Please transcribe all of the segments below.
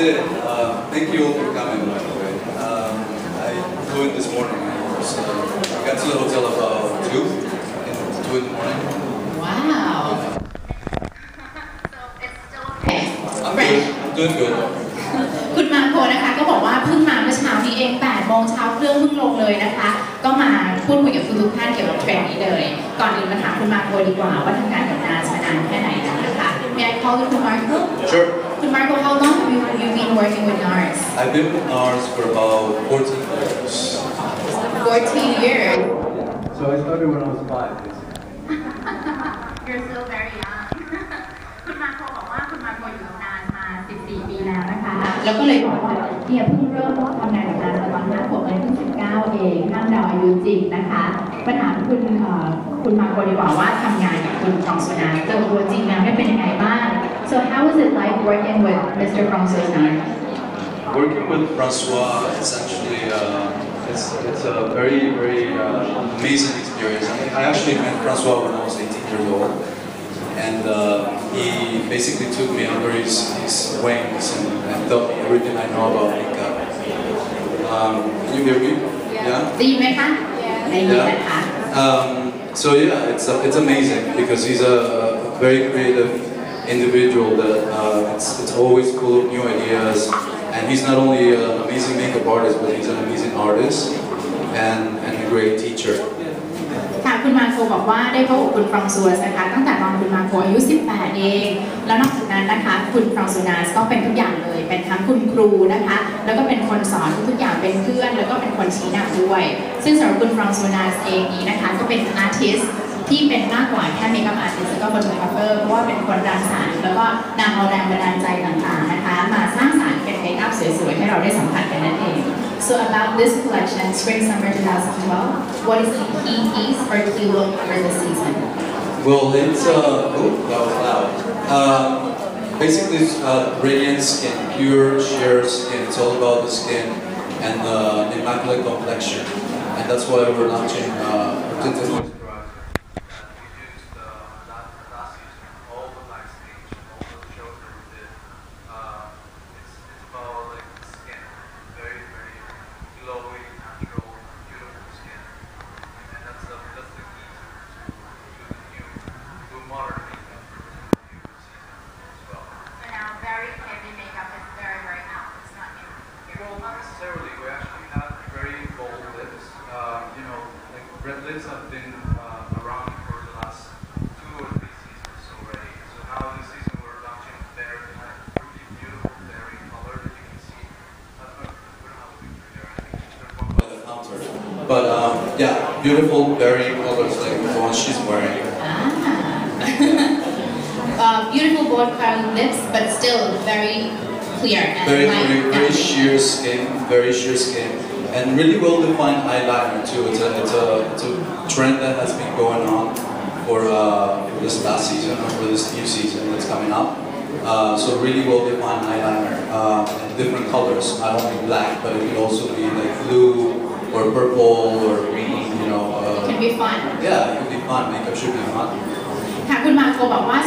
did. Uh, thank you all for coming, by the way. Um, I flew in this morning. So I got to the hotel about 2 in, 2 in the morning. Wow. คุณมาโคนะคะก็บอกว่าเพิ่งมาเมื่อเช้านี้เอง8โมงเช้าเครื่องเพิ่งลงเลยนะคะ ก็มาพูดคุยกับคุณทุกท่านเกี่ยวกับเทรนนี้เลย ก่อนอื่นมาถามคุณมาโคดีกว่าว่าทำงานกับนาชนานแค่ไหนนะคะ May I call you คุณมาโค Sure. คุณมาโค how long have you you been working with NARS I've been with NARS for about 14 years. 14 years So I started when I was five. basically. You're still very young. คุณมาโคบอกว่าคุณมาโคอยู่กับนานมา 14 ปี ปี แล้ว แล้วนะคะ แล้วก็เลยบอกว่าเนี่ยเพิ่งเริ่มทำงานกับนาสตอนห้าขวบเองเพิ่ง19 เองห้ามเดาอายุจริงนะคะปัญหามคุณเอ่อ คุณมาโกดีกว่าว่าทำงานกับคุณฟรองโซนาเจอตัวจริงแล้วเป็นยังไงบ้าง so how was it like working with Mr. Francois working with Francois is actually uh, it's, it's a very very uh, amazing experience I mean I actually met Francois when I was 18 years old and uh, he basically took me under his, his wings and, and, taught me everything I know about makeup. Um, can you hear me? Yeah. Yeah. yeah. Um, so yeah, it's it's amazing because he's a very creative individual that uh, it's, it's always full of new ideas, and he's not only an amazing makeup artist, but he's an amazing artist and, and a great teacher. คุณมาโคบอกว่าได้พบกับคุณฟรองซัวสนะคะตั้งแต่ตอนคุณมาโคอายุ 18 เอง แล้วนอกจากนั้นนะคะ คุณฟรองซูนาสก็เป็นทุกอย่างเลย เป็นทั้งคุณครูนะคะ แล้วก็เป็นคนสอนทุกอย่างเป็นเพื่อน แล้วก็เป็นคนชี้นำด้วย ซึ่งสำหรับคุณฟรองซูนาสเองนี้นะคะ ก็เป็นอาร์ติสที่เป็นมากกว่าแค่เมคอัพอาร์ติสแล้วก็โฟโตกราฟเฟอร์เพราะว่าเป็นคนรังสรรค์แล้วก็นำเอาแรงบันดาลใจต่าง สวยๆให้เราได้สัมผัสกันนั่นเอง So about this collection, Spring Summer 2012, what is the key piece or key look for the season? Well, it's uh, oh, that was loud. Uh, basically, it's uh, radiant skin, pure sheer skin. It's all about the skin and uh, immaculate complexion, and that's why we're launching uh, beautiful berry colors like the one she's wearing. Ah. uh, beautiful bold crown lips, but still very clear and Very, very, very sheer skin, very sheer skin, and really well defined eyeliner too. It's a, it's a, it's a trend that has been going on for, uh, for this last season or for this new season that's coming up. Uh, so really well defined eyeliner uh, in different colors, not only black, but it could also be like blue or purple or green You know. It Uh, can be fun. yeah, it could be fun. Makeup should be fun. ค่ะคุณมาโคบอกว่า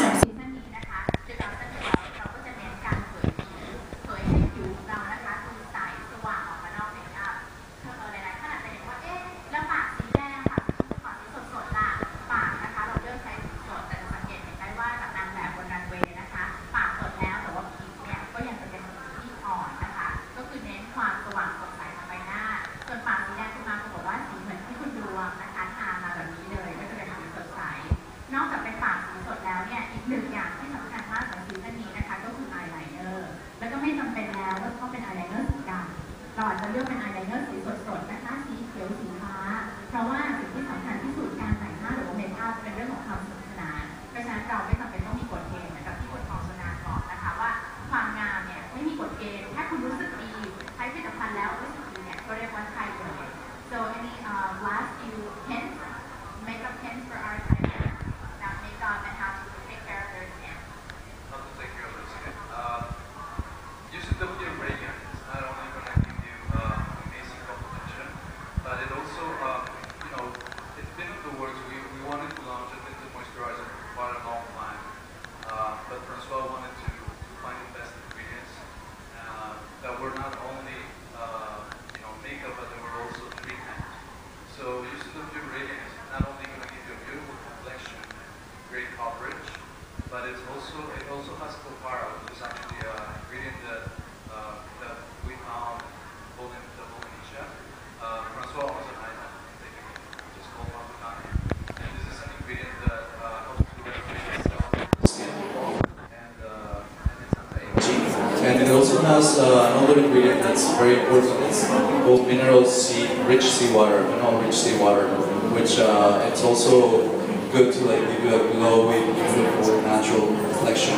has uh, another ingredient that's very important. It's called mineral sea, rich seawater, mineral rich seawater, which uh, it's also good to like give you a glowy, beautiful, natural complexion.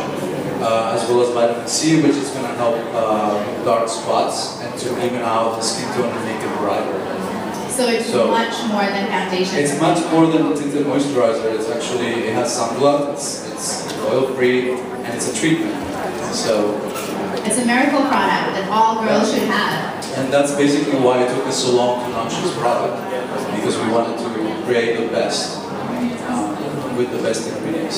Uh, as well as vitamin C, which is going to help uh, dark spots and to even out the skin tone and make it brighter. so it's So- much more than foundation It's much more than a tinted moisturizer. It's actually it has sunblock. It's it's oil free and it's a treatment. So it's a miracle product that all girls should have. And that's basically why it took us so long to launch this product because we wanted to create the best um, with the best ingredients.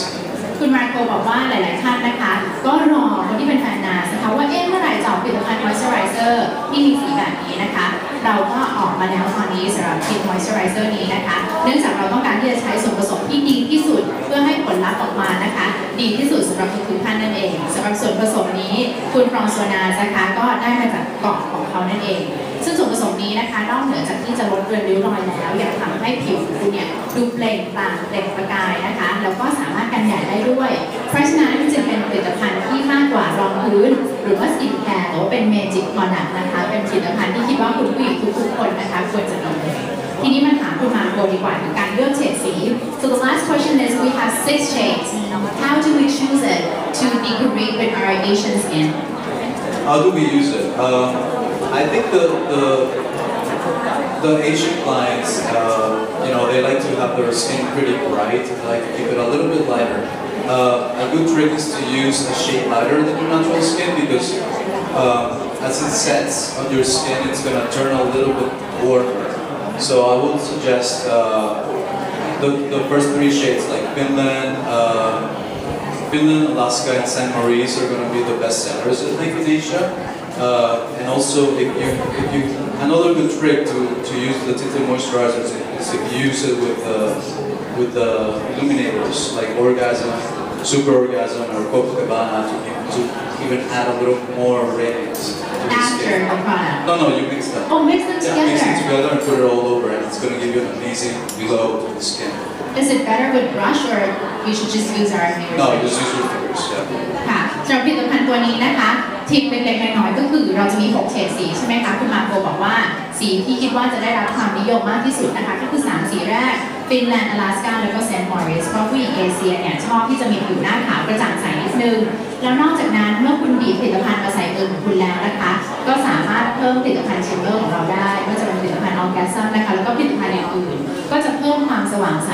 คุณมาโกบอกว่าหลาย ๆ ท่านนะคะ ก็รอคนที่เป็นแฟนนาสนะคะว่าเอ๊ะเมื่อไหร่จะออกผลิตภัณฑ์มอยส์เจอไรเซอร์ที่มีสีแบบนี้นะคะ เราก็ออกมาแล้วตอนนี้สำหรับครีมมอยส์เจอไรเซอร์นี้นะคะ เนื่องจากเราต้องการที่จะใช้ส่วนผสมที่ดีที่สุดเพื่อให้ผลลัพธ์ออกมานะคะ ดีที่สุดสำหรับทุกๆท่านนั่นเองสำหรับส่วนผสมนี้คุณฟรองโซนาสนะคะก็ได้มาจากกล่องของเขานั่นเอง ซึ่งส่วนผสมนี้นะคะนอกเหนือจากที่จะลดเรือนริ้วรอยแล้วยังทำให้ผิวคุณเนี่ยดูเปล่งปลั่งเปล่งประกายนะคะแล้วก็สามารถกันแดดได้ด้วย เพราะฉะนั้นจึงเป็นผลิตภัณฑ์ที่มากกว่ารองพื้น หรือว่าสกินแคร์หรือว่าเป็นเมจิกพอดักนะคะ เป็นผลิตภัณฑ์ที่คิดว่าคุณผู้หญิงทุกๆคนนะคะควรจะมีทีนี้มาถามคุณมาโกดีกว่าถึงการเลือกเฉดสี so the last question is we have six shades how do we choose it to be great with our Asian skin How do we use it? Um, I think the, the the Asian clients, uh, you know, they like to have their skin pretty bright. Like to keep it a little bit lighter. Uh, a good trick is to use a shade lighter than your natural skin because um, as it sets on your skin, it's gonna turn a little bit warmer. So I would suggest uh, the, the first three shades like Finland, uh, Finland, Alaska, and San Maurice are going to be the best sellers, I think, in Asia. Uh, and also, if you, if you, another good trick to, to use the tinted moisturizers is if you use it with the, with the illuminators like Orgasm, Super Orgasm, or Copacabana to, to even add a little more radiance to the after skin. the product No, no, you mix them. oh mix them Yeah, mix it together together and put it all over, and it's going to give you an amazing glow to the skin. Is it better with brush or we should just use our fingers? No, just use your fingers. Yeah. ค่ะสำหรับผลิตภัณฑ์ตัวนี้นะคะ ทิปเล็กๆน้อยๆก็คือเราจะมี 6 เฉดสีใช่ไหมคะคุณมาโกบอกว่า สีที่คิดว่าจะได้รับความนิยมมากที่สุดนะคะ ก็คือ 3 สีแรกฟินแลนด์อลาสกาแล้วก็เซนต์มอริสเพราะผู้หญิงเอเชียเนี่ยชอบที่จะมีผิวหน้าขาวกระจ่างใสนิดนึง แล้วนอกจากนั้นเมื่อคุณบีบผลิตภัณฑ์มาใส่ตัวของคุณแล้วนะคะ ก็สามารถเพิ่มผลิตภัณฑ์ชิมเมอร์ของเราได้ไม่ว่าจะเป็นผลิตภัณฑ์ออร์แกซัมนะคะแล้วก็ผลิตภัณฑ์อื่นๆก็จะเพิ่มความสว่างใส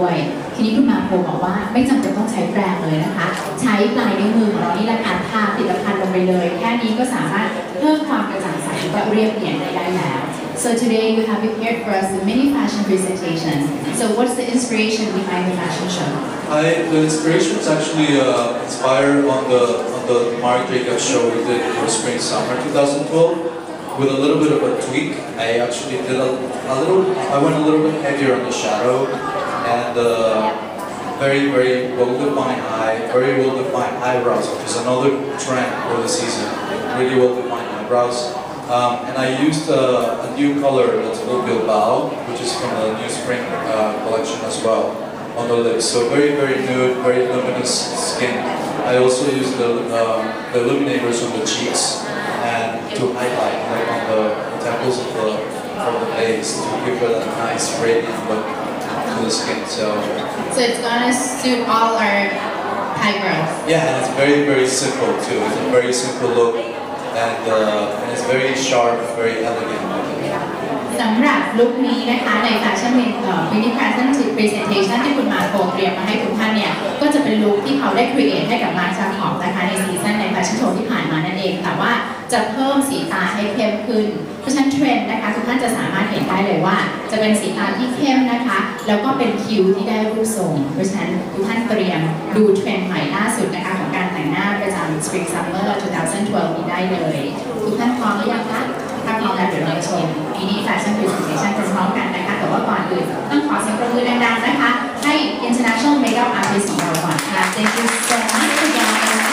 ด้วย ทีนี้คุณมาโคบอกว่าไม่จำเป็นต้องใช้แปรงเลยนะคะ ใช้ปลายนิ้วมือของเรานี่แหละค่ะทาผลิตภัณฑ์ลงไปเลย แค่นี้ก็สามารถเพิ่มความกระจ่างใสแล้ก็เรียบเนียนได้แล้ว So today you have prepared for us the mini fashion presentation. So what's the inspiration behind the fashion show? I, the inspiration was actually uh, inspired on the on the Mark Jacobs show we did for spring summer 2012 with a little bit of a tweak. I actually did a, a little. I went a little bit heavier on the shadow and uh, very very well defined eye, very well defined eyebrows, which is another trend for the season. Really well defined eyebrows. Um, and I used uh, a new color that's called Bilbao, which is from the new spring uh, collection as well on the lips. So very, very nude, very luminous skin. I also used the, um, the illuminators on the cheeks and to highlight like on the temples of the, of the face to give it a nice radiant look to the skin. So So it's gonna suit all our Thai girls. yeah, and it's very, very simple too. It's a very simple look and, uh, and it's very sharp, very elegant. I think. สำหรับลุคนี้นะคะในแฟชั่นมินิแฟชั่นพรีเซนเทชันที่คุณมาโคเตรียมมาให้ทุกท่านเนี่ย ก็จะเป็นลุคที่เขาได้ครีเอทให้กับมาชาขอบนะคะในซีซั่นในแฟชั่นโชว์ที่ จะเพิ่มสีตาให้เข้มขึ้น เพราะฉะนั้นเทรนด์นะคะทุกท่านจะสามารถเห็นได้เลยว่า จะเป็นสีตาที่เข้มนะคะ แล้วก็เป็นคิ้วที่ได้รูปทรง เพราะฉะนั้นทุกท่านเตรียมดูเทรนด์ใหม่ล่าสุดนะคะของการแต่งหน้าประจำ Spring Summer 2012 นี้ได้เลย ทุกท่านพร้อมหรือยังคะถ้าพร้อมแล้วเดี๋ยวเราจะชมมินิแฟชั่นพรีเซนเทชันพร้อมๆกันนะคะ แต่ว่าก่อนอื่นต้องขอเสียงปรบมือดังๆนะคะ ให้ International Makeup Artist ของเราก่อนค่ะ Thank you so much